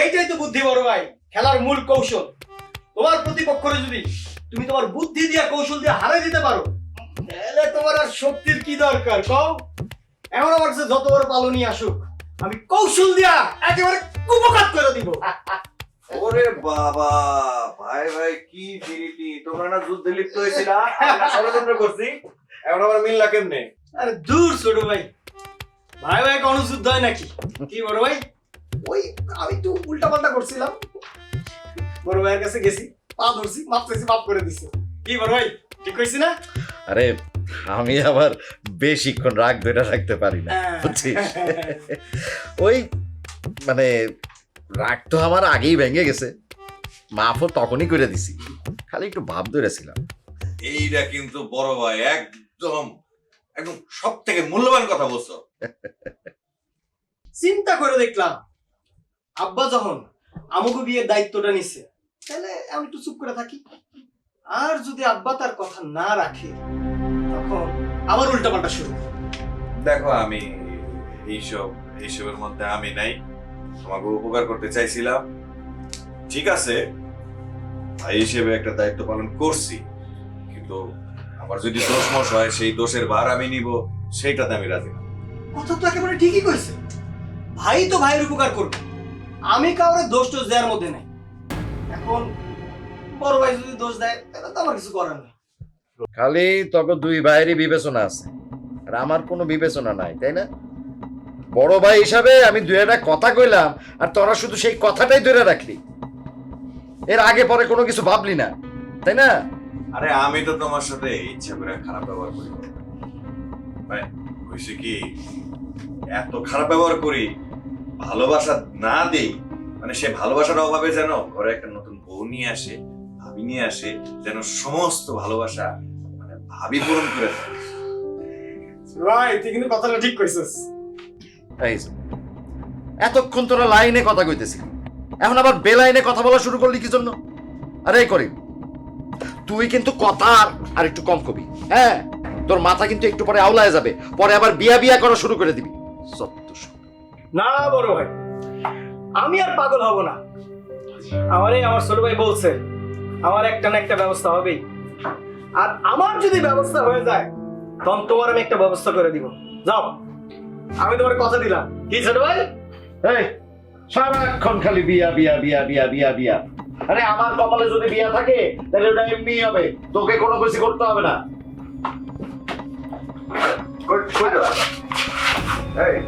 এইটাই তো বুদ্ধি বড় ভাই খেলার মূল কৌশল। তোমার প্রতিপক্ষরে যদি তুমি তোমার বুদ্ধি দিয়ে কৌশল দিয়ে হারাই দিতে পারো তাহলে তোমার আর শক্তির কি দরকার কও? এখন আমার কাছে যত বড় পালনি আসুক আমি কৌশল দিয়া একেবারে কুপকাত করে দিব। ওরে বাবা ভাই ভাই কি ফিরিটি তোমরা না যুদ্ধে লিপ্ত হয়েছিলা ষড়যন্ত্র করছি। এখন আবার মিললা কেমনে? আরে দূর ছোট ভাই। ভাই ভাই কোনো যুদ্ধ হয় নাকি? কি বড় ভাই? ওই আমি একটু উল্টা পাল্টা করছিলাম। বড় ভাইয়ের কাছে গেছি পা ধরছি মাপ চাইছি মাপ করে দিছে। কি বড় ভাই ঠিক কইছি না? আরে আমি আবার বেশিক্ষণ রাগ ধরে রাখতে পারি না বুঝছিস? ওই মানে রাগ তো আমার আগেই ভেঙে গেছে। মাফও তখনই করে দিছি। খালি একটু ভাব ধরেছিলাম। এইটা কিন্তু বড় ভাই একদম একদম সব থেকে মূল্যবান কথা বলছো। চিন্তা করে দেখলাম আব্বা যখন আমাকে বিয়ের দায়িত্বটা নিছে তাহলে আমি একটু চুপ করে থাকি। আর যদি আব্বা তার কথা না রাখে তখন আবার উল্টা পাল্টা শুরু দেখো আমি এইসব এইসবের মধ্যে আমি নাই। তোমাকে উপকার করতে চাইছিলাম। ঠিক আছে ভাই হিসেবে একটা দায়িত্ব পালন করছি। কিন্তু আবার যদি দোষ মোষ হয় সেই দোষের ভার আমি নিব সেইটাতে আমি রাজি না। কথা তো একেবারে ঠিকই কইছে। ভাই তো ভাইয়ের উপকার করবে। আমি কাউরে দোষ টোষ দেওয়ার মধ্যে নাই। এখন বড় ভাই যদি দোষ দেয় তাহলে তো আমার কিছু করার নেই। খালি তখন দুই ভাইয়েরই বিবেচনা আছে। আর আমার কোনো বিবেচনা নাই তাই না? বড় ভাই হিসাবে আমি দুই একটা কথা কইলাম আর তোরা শুধু সেই কথাটাই ধরে রাখলি। এর আগে পরে কোনো কিছু ভাবলি না তাই না? আরে আমি তো তোমার সাথে ইচ্ছা করে খারাপ ব্যবহার করি। ভাই হয়েছে কি এত খারাপ ব্যবহার করি ভালোবাসা না দেই মানে সে ভালোবাসার অভাবে যেন ঘরে একটা নতুন বউ নিয়ে আসে ভাবি নিয়ে আসে যেন সমস্ত ভালোবাসা মানে ভাবি পূরণ করে দেয়। ভাই তুই কিন্তু কথাটা ঠিক কইছিস। এই এতক্ষণ তোরা লাইনে কথা কইতেছি এখন আবার বেলাইনে কথা বলা শুরু করলি কি জন্য? আরে এই করি তুই কিন্তু কথা আর- আর একটু কম কবি হ্যাঁ? তোর মাথা কিন্তু একটু পরে আওলায় যাবে পরে আবার বিয়া বিয়া করা শুরু করে দিবি। সত্য সত্য। না বড় ভাই। আমি আর পাগল হব না। আমারই আমার ছোট ভাই বলছে আমার একটা না একটা ব্যবস্থা হবেই। আর আমার যদি ব্যবস্থা হয়ে যায় তখন তোমার আমি একটা ব্যবস্থা করে দিব। যাও। আমি তোমার কথা দিলাম। কি ছোট ভাই? এই সারাক্ষণ খালি বিয়া বিয়া বিয়া বিয়া বিয়া বিয়া। আরে আমার কপালে যদি বিয়া থাকে তাহলে ওটা এমনি হবে। তোকে কোনো কিছু করতে হবে না।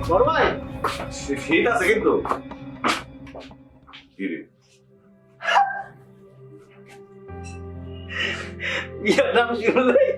বড় ভাই। শীত আছে কিন্তু? বিয়ের নাম শুনলেই